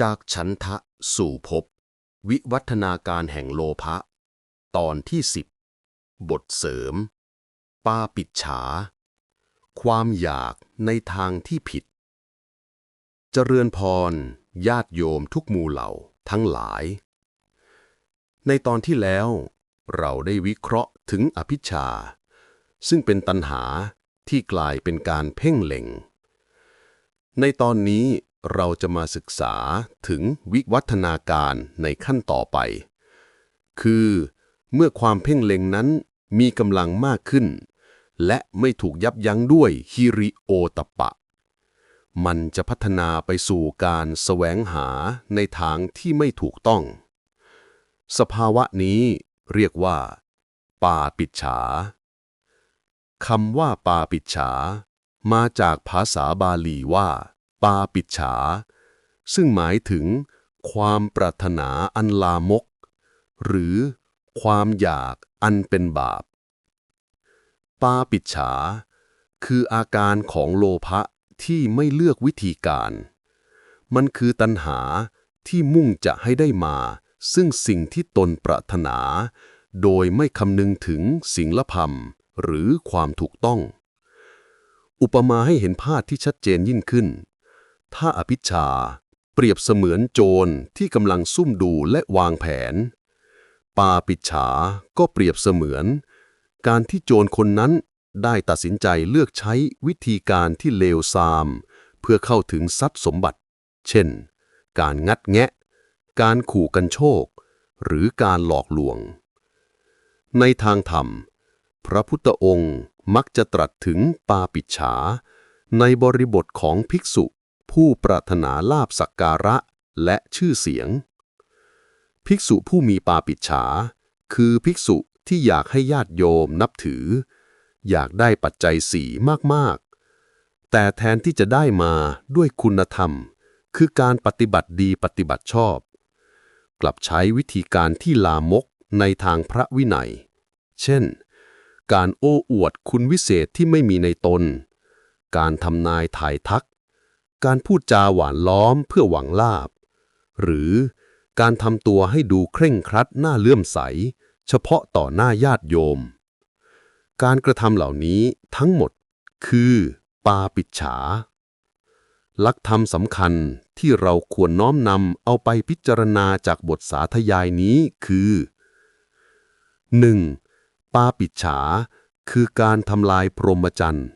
จากฉันทะสู่ภพวิวัฒนาการแห่งโลภะ ตอนที่สิบบทเสริม ปาปิดฉา ความอยากในทางที่ผิด เจริญพร ญาติโยมทุกหมู่เหล่าทั้งหลาย ในตอนที่แล้ว เราได้วิเคราะห์ถึงอภิชา ซึ่งเป็นตัณหาที่กลายเป็นการเพ่งเล็ง ในตอนนี้ เราจะมาศึกษาถึงวิวัฒนาการในขั้นต่อไป คือเมื่อความเพ่งเล็งนั้นมีกำลังมากขึ้น และไม่ถูกยับยั้งด้วยฮิริโอตปปะมันจะพัฒนาไปสู่การแสวงหาในทางที่ไม่ถูกต้อง สภาวะนี้เรียกว่าปาปิจฉาคำว่าปาปิจฉา มาจากภาษาบาลีว่า ปาปิจฉา ซึ่งหมายถึงความปรารถนาอันลามก หรือความอยากอันเป็นบาป ปาปิจฉา คืออาการของโลภะที่ไม่เลือกวิธีการ มันคือตัณหาที่มุ่งจะให้ได้มา ซึ่งสิ่งที่ตนปรารถนา โดยไม่คำนึงถึงสิ่งละพำหรือความถูกต้อง อุปมาให้เห็นภาพที่ชัดเจนยิ่งขึ้น ถ้าอภิชา เปรียบเสมือนโจรที่กำลังซุ่มดูและวางแผน ปาปิจฉาก็เปรียบเสมือน การที่โจรคนนั้นได้ตัดสินใจเลือกใช้วิธีการที่เลวทราม เพื่อเข้าถึงทรัพย์สมบัติ เช่น การงัดแงะ การขู่กันโชค หรือการหลอกลวง ในทางธรรม พระพุทธองค์มักจะตรัสถึงปาปิจฉาในบริบทของภิกษุ ผู้ปรารถนาลาบสักการะและชื่อเสียง ภิกษุผู้มีปาปิจฉา คือภิกษุที่อยากให้ญาติโยมนับถือ อยากได้ปัจจัยสีมากๆ แต่แทนที่จะได้มาด้วยคุณธรรม คือการปฏิบัติดีปฏิบัติชอบ กลับใช้วิธีการที่ลามกในทางพระวินัย เช่น การโอ้อวดคุณวิเศษที่ไม่มีในตน การทำนายถ่ายทัก การพูดจาหวานล้อมเพื่อหวังลาบ หรือการทำตัวให้ดูเคร่งครัดหน้าเลื่อมใส เฉพาะต่อหน้าญาติโยม การกระทำเหล่านี้ทั้งหมดคือปาปิจฉาลักธรรมสำคัญที่เราควรน้อมนำเอาไปพิจารณาจากบทสาธยายนี้คือ 1. ปาปิจฉาคือการทำลายพรหมจรรย์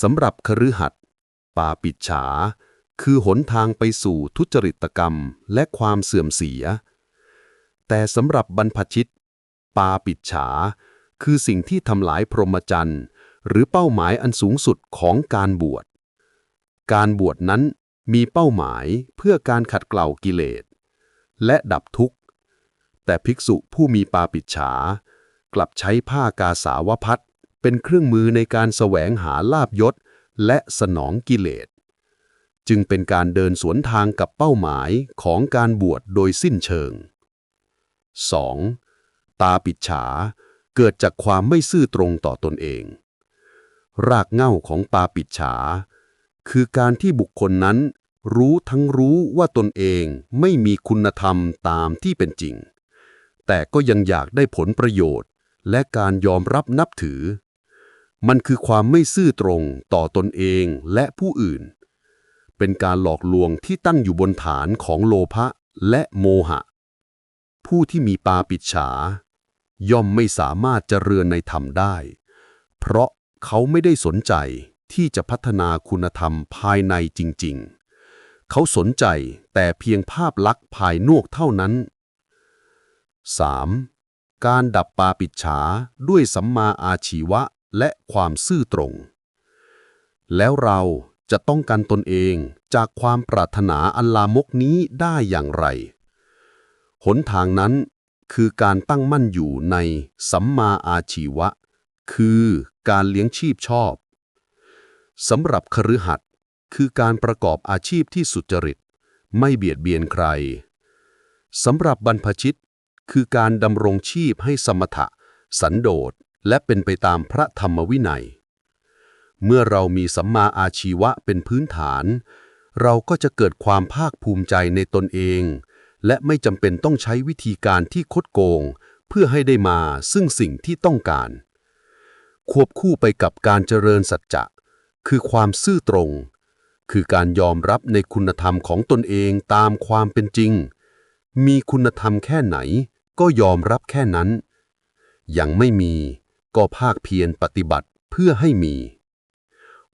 สำหรับคฤหัส ปาปิจฉา คือหนทางไปสู่ทุจริตกรรมและความเสื่อมเสีย แต่สำหรับบรรพชิตปาปิจฉา คือสิ่งที่ทำลายพรหมจรรย์หรือเป้าหมายอันสูงสุดของการบวช การบวชนั้นมีเป้าหมายเพื่อการขัดเกลากิเลส และดับทุกข์ แต่ภิกษุผู้มีปาปิจฉา กลับใช้ผ้ากาสาวพัดเป็นเครื่องมือในการแสวงหาลาบยศ และสนองกิเลส จึงเป็นการเดินสวนทางกับเป้าหมายของการบวชโดยสิ้นเชิง 2. ตาปิดฉาเกิดจากความไม่ซื่อตรงต่อตนเอง รากเหง้าของปาปิดฉา คือการที่บุคคลนั้นรู้ทั้งรู้ว่าตนเองไม่มีคุณธรรมตามที่เป็นจริง แต่ก็ยังอยากได้ผลประโยชน์ และการยอมรับนับถือ มันคือความไม่ซื่อตรงต่อตนเองและผู้อื่น เป็นการหลอกลวงที่ตั้งอยู่บนฐานของโลภะและโมหะ ผู้ที่มีปาปิดฉา ย่อมไม่สามารถเจริญในธรรมได้ เพราะเขาไม่ได้สนใจที่จะพัฒนาคุณธรรมภายในจริง ๆ เขาสนใจแต่เพียงภาพลักษณ์ภายนอกเท่านั้น 3. การดับปาปิดฉาด้วยสัมมาอาชีวะ และความซื่อตรง แล้วเราจะต้องกันตนเองจากความปรารถนาอันลามกนี้ได้อย่างไร หนทางนั้นคือการตั้งมั่นอยู่ในสัมมาอาชีวะ คือการเลี้ยงชีพชอบสำหรับคฤหัสถ์คือการประกอบอาชีพที่สุจริต ไม่เบียดเบียนใครสำหรับบรรพชิต คือการดำรงชีพให้สมถะ สันโดษ และเป็นไปตามพระธรรมวินัย เมื่อเรามีสัมมาอาชีวะเป็นพื้นฐาน เราก็จะเกิดความภาคภูมิใจในตนเอง และไม่จำเป็นต้องใช้วิธีการที่คดโกง เพื่อให้ได้มาซึ่งสิ่งที่ต้องการ ควบคู่ไปกับการเจริญสัจจะ คือความซื่อตรง คือการยอมรับในคุณธรรมของตนเองตามความเป็นจริง มีคุณธรรมแค่ไหนก็ยอมรับแค่นั้น ยังไม่มี ก็ภาคเพียรปฏิบัติเพื่อให้มี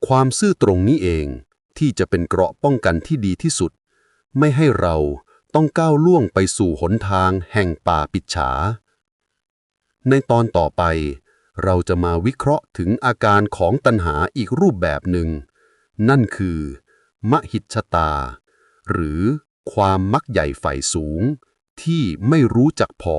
ความซื่อตรงนี้เองที่จะเป็นเกราะป้องกันที่ดีที่สุด ไม่ให้เราต้องก้าวล่วงไปสู่หนทางแห่งป่าปิดฉา ในตอนต่อไปเราจะมาวิเคราะห์ถึงอาการของตัณหาอีกรูปแบบหนึ่ง นั่นคือ มหิชตา หรือความมักใหญ่ฝ่ายสูงที่ไม่รู้จักพอ